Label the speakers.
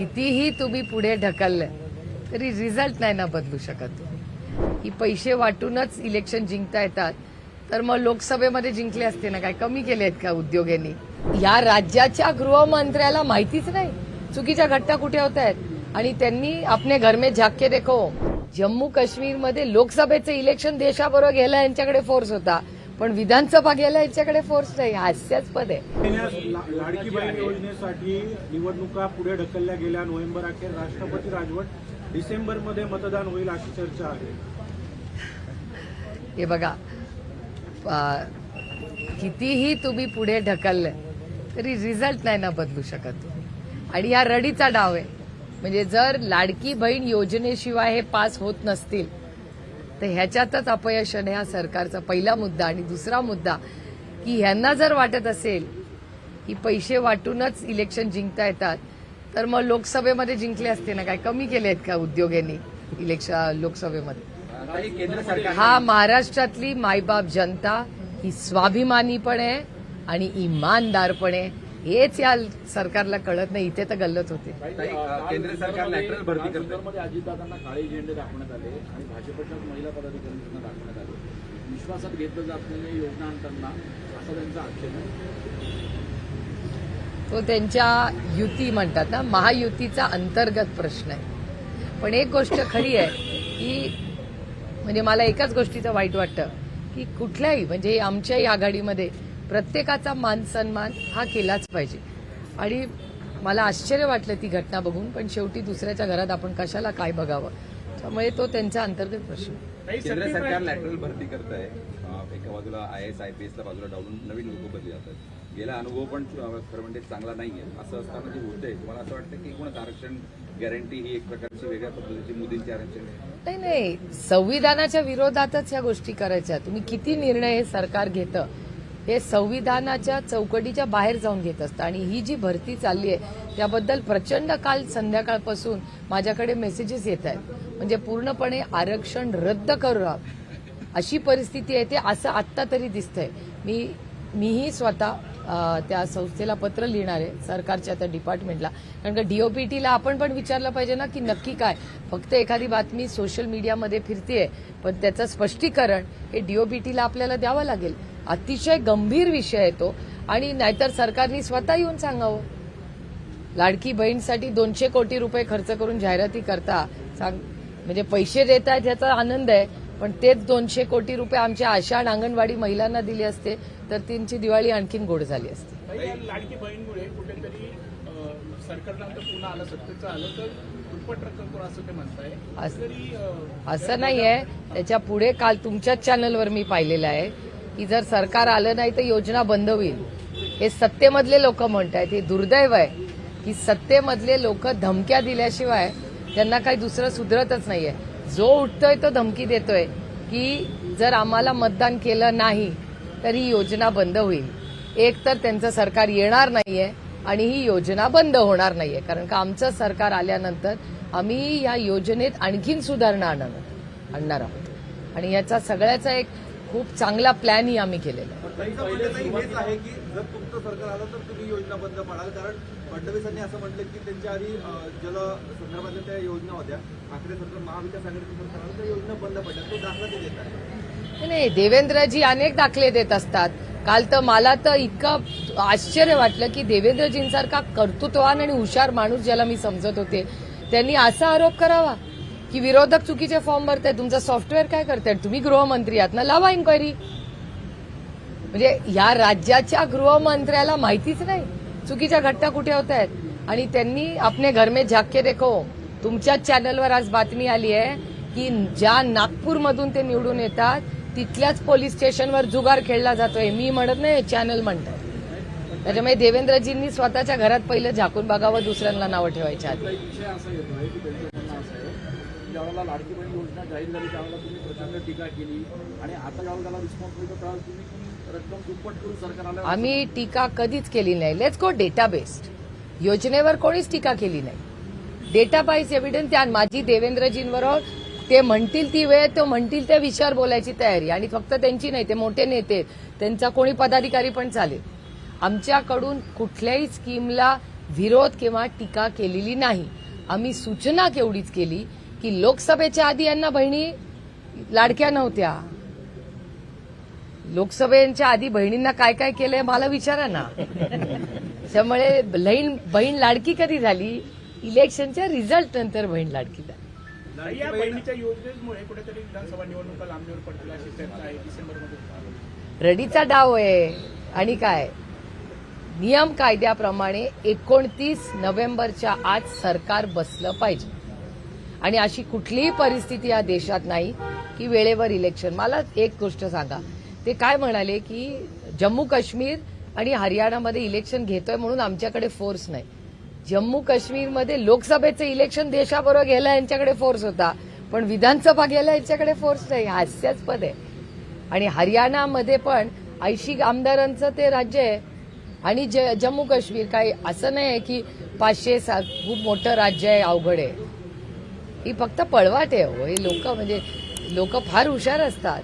Speaker 1: कितीही तुम्ही पुढे ढकललं तरी रिझल्ट नाही ना बदलू शकत. तुम्ही ही पैसे वाटूनच इलेक्शन जिंकता येतात. तर मग लोकसभेमध्ये जिंकले असते ना काय कमी केले आहेत का उद्योगांनी? या राज्याच्या गृहमंत्र्याला माहितीच नाही. चुकीच्या घटना कुठे होत आहेत? आणि त्यांनी आपले घर में झाके देखो. जम्मू काश्मीरमध्ये लोकसभेचं इलेक्शन देशाबरोबर घ्यायला यांच्याकडे फोर्स होता. पण विधानसभा घ्यायला यांच्याकडे फोर्स नाही हास्यास्पद आहे.
Speaker 2: लाडकी बहीण योजनेसाठी निवडणुका पुढे ढकलल्या गेल्या नोव्हेंबर अखेर. राष्ट्रपती राजवट डिसेंबरमध्ये मतदान होईल अशी चर्चा आहे.
Speaker 1: हे बघा कितीही तुम्ही पुढे ढकललं तरी रिझल्ट नाही ना बदलू शकत. तुम्ही आणि हा रडीचा डाव आहे. म्हणजे जर लाडकी बहीण योजनेशिवाय हे पास होत नसतील तर ह्याच्यातच अपयश आहे हा सरकारचा पहिला मुद्दा आणि दुसरा मुद्दा की ह्यांना जर वाटत असेल की पैसे वाटूनच इलेक्शन जिंकता येतात तर मग लोकसभेमध्ये जिंकले असते ना काय कमी केले आहेत का उद्योगांनी इलेक्शन लोकसभेमध्ये? हा महाराष्ट्रातली मायबाप जनता ही स्वाभिमानी पण आहे आणि इमानदार पण आहे हेच या सरकारला कळत नाही इथे तर गल्लत होते.
Speaker 3: केंद्र सरकार लॅटरल भरती करतं
Speaker 4: अजितदादांना काळे झेंडे दाखवण्यात आले आणि भाजपच्या महिला पदाधिकाऱ्यांना दाखवण्यात आले. विश्वासात घेतलं जात नाही योजना आणताना असा त्यांचा आक्षेप आहे.
Speaker 1: तो त्यांच्या युती म्हणतात ना महायुतीचा अंतर्गत प्रश्न आहे. पण एक गोष्ट खरी आहे की म्हणजे मला एकाच गोष्टीचं वाईट वाटतं की कुठल्याही म्हणजे आमच्याही आघाडीमध्ये प्रत्येकाचा मान सन्मान हा केलाच पाहिजे. आणि मला आश्चर्य वाटलं ती घटना बघून पण शेवटी दुसऱ्याच्या घरात आपण कशाला काय बघावं? त्यामुळे तो त्यांचा अंतर्गत प्रश्न. आहे.
Speaker 3: केंद्र सरकार लॅटरल भरती करत आहे एका बाजूला आय एस आय पी एसला बाजूला डावलून नवीन लोक बदली जातात. गेला अनुभव पण खरं म्हणजे चांगला नाहीये. असं असताना जे होतंय तुम्हाला असं वाटतं की एकूणच आरक्षण गॅरंटी ही एक प्रकारची वेगळ्या पद्धतीची मोदींची आरक्षण आहे?
Speaker 1: नाही नाही. संविधानाच्या विरोधातच ह्या गोष्टी करायच्या. तुम्ही किती निर्णय हे सरकार घेतं हे संविधानाच्या चौकटीच्या बाहेर जाऊन घेत असतं. आणि ही जी भरती चालली आहे त्याबद्दल प्रचंड काल संध्याकाळपासून माझ्याकडे मेसेजेस येत आहेत. म्हणजे पूर्णपणे आरक्षण रद्द करू अशी परिस्थिती आहे ते असं आत्ता तरी दिसतंय. मी मीही स्वतः त्या संस्थेला पत्र लिहिणार आहे सरकारच्या त्या डिपार्टमेंटला कारण का डीओपीटीला आपण पण विचारलं पाहिजे ना की नक्की काय? फक्त एखादी बातमी सोशल मीडियामध्ये फिरतीये पण त्याचं स्पष्टीकरण हे डीओपीटीला आपल्याला द्यावं लागेल. अतिशय गंभीर विषय आहे तो. आणि नाहीतर सरकारने स्वतः येऊन सांगावं. लाडकी बहीणसाठी दोनशे कोटी रुपये खर्च करून जाहिराती करता. सांग म्हणजे पैसे देत आहेत ह्याचा आनंद आहे पण तेच दोनशे कोटी रुपये आमच्या आषाढ अंगणवाडी महिलांना दिले असते तर त्यांची दिवाळी आणखीन गोड झाली असती.
Speaker 4: लाडकी बहीणमुळे कुठेतरी असं ते म्हणताय?
Speaker 1: असं-
Speaker 4: तरी अ,
Speaker 1: असं नाही आहे त्याच्या पुढे काल तुमच्याच चॅनलवर मी पाहिलेलं आहे. की जर सरकार आलं नाही तर योजना बंद होईल. हे सत्तेमधले लोक म्हणत आहेत हे दुर्दैव आहे की सत्तेमधले लोक धमक्या दिल्याशिवाय त्यांना काही दुसरं सुधरतच नाहीये. जो उठतोय तो धमकी देतोय की जर आम्हाला मतदान केलं नाही तर ही योजना बंद होईल. एक तर त्यांचं सरकार येणार नाहीये आणि ही योजना बंद होणार नाहीये. कारण का आमचं सरकार आल्यानंतर आम्ही या योजनेत आणखीन सुधारणा आणणार आणणार आहोत. आणि याचा सगळ्याचा एक खूप चांगला प्लॅनही आम्ही केलेला आहे.
Speaker 5: हेच की जर तुमचं सरकार आलं तर तुम्ही योजना बंद पडाल. कारण फडणवीसांनी असं म्हटलं की त्यांच्या आधी जल संदर्भातल्या त्या योजना होत्या. ठाकरे सरकार महाविकास आघाडीचं सरकार आलं तर योजना बंद पडल्या. तो दाखला ते देत आहे.
Speaker 1: नाही देवेंद्रजी अनेक दाखले देत असतात. काल तर मला तर इतकं आश्चर्य वाटलं की देवेंद्रजींसारखा कर्तृत्वान आणि हुशार माणूस ज्याला मी समजत होते त्यांनी असा आरोप करावा. की विरोधक चुकीचे फॉर्म भरताय तुमचं सॉफ्टवेअर काय करतायत? तुम्ही गृहमंत्री आहात ना? लावा इन्क्वायरी म्हणजे या राज्याच्या गृहमंत्र्याला माहितीच नाही. चुकीच्या घटना कुठे होत आहेत आणि त्यांनी आपले घर में झाके देखो. तुमच्याच चॅनलवर आज बातमी आली आहे की ज्या नागपूरमधून ते निवडून येतात तिथल्याच पोलीस स्टेशनवर जुगार खेळला जातोय. मी म्हणत नाही चॅनल म्हणतात. त्याच्यामुळे देवेंद्रजींनी स्वतःच्या घरात पहिलं झाकून बघावं दुसऱ्यांना नावं ठेवायच्या
Speaker 4: ज्यावेळेला लाडकी बहीण योजना जाहीर झाली त्यावेळेला तुम्ही प्रचंड टीका केली आणि आता ज्यावेळेला त्याला रिस्पॉन्स मिळतो त्यावेळेला तुम्ही रक्कम दुप्पट करून सरकारला
Speaker 1: आम्ही टीका कधीच केली नाही. लेट्स गो डेटा बेस्ड योजनेवर कोणीच टीका केली नाही. डेटा बाईज एव्हिडन्स त्या माझी देवेंद्रजींबरोबर ते म्हणतील ती वेळ तो म्हणतील त्या विषयावर बोलायची तयारी. आणि फक्त त्यांची नाही ते मोठे नेते त्यांचा कोणी पदाधिकारी पण चालेल. आमच्याकडून कुठल्याही स्कीमला विरोध किंवा टीका केलेली नाही. आम्ही सूचना केवढीच केली. की लोकसभेच्या आधी यांना बहिणी लाडक्या नव्हत्या. लोकसभेच्या आधी बहिणींना काय काय केलंय मला विचारा ना. त्यामुळे बहीण बहीण लाडकी कधी झाली? इलेक्शनच्या रिझल्ट नंतर बहीण लाडकी झाली.
Speaker 6: या बहिणीच्या योजनेमुळे कुठेतरी विधानसभा निवडणुका लांबणीवर पडतील अशी चर्चा आहे डिसेंबरमध्ये.
Speaker 1: रडीचा डाव आहे. आणि काय? नियम कायद्याप्रमाणे एकोणतीस नोव्हेंबरच्या आत सरकार बसलं पाहिजे. आणि अशी कुठलीही परिस्थिती या देशात नाही की वेळेवर इलेक्शन मला एक गोष्ट सांगा. ते काय म्हणाले की जम्मू काश्मीर आणि हरियाणामध्ये इलेक्शन घेतोय म्हणून आमच्याकडे फोर्स नाही. जम्मू काश्मीरमध्ये लोकसभेचं इलेक्शन देशाबरोबर गेलं यांच्याकडे फोर्स होता. पण विधानसभा घ्यायला यांच्याकडे फोर्स नाही. हास्यास्पद आहे. आणि हरियाणामध्ये पण ऐंशी आमदारांचं ते राज्य आहे. आणि ज- जम्मू काश्मीर काही असं नाही आहे की पाचशे सात खूप मोठं राज्य आहे अवघड आहे. ही फक्त पळवाट आहे हो हे लोक म्हणजे लोक फार हुशार असतात.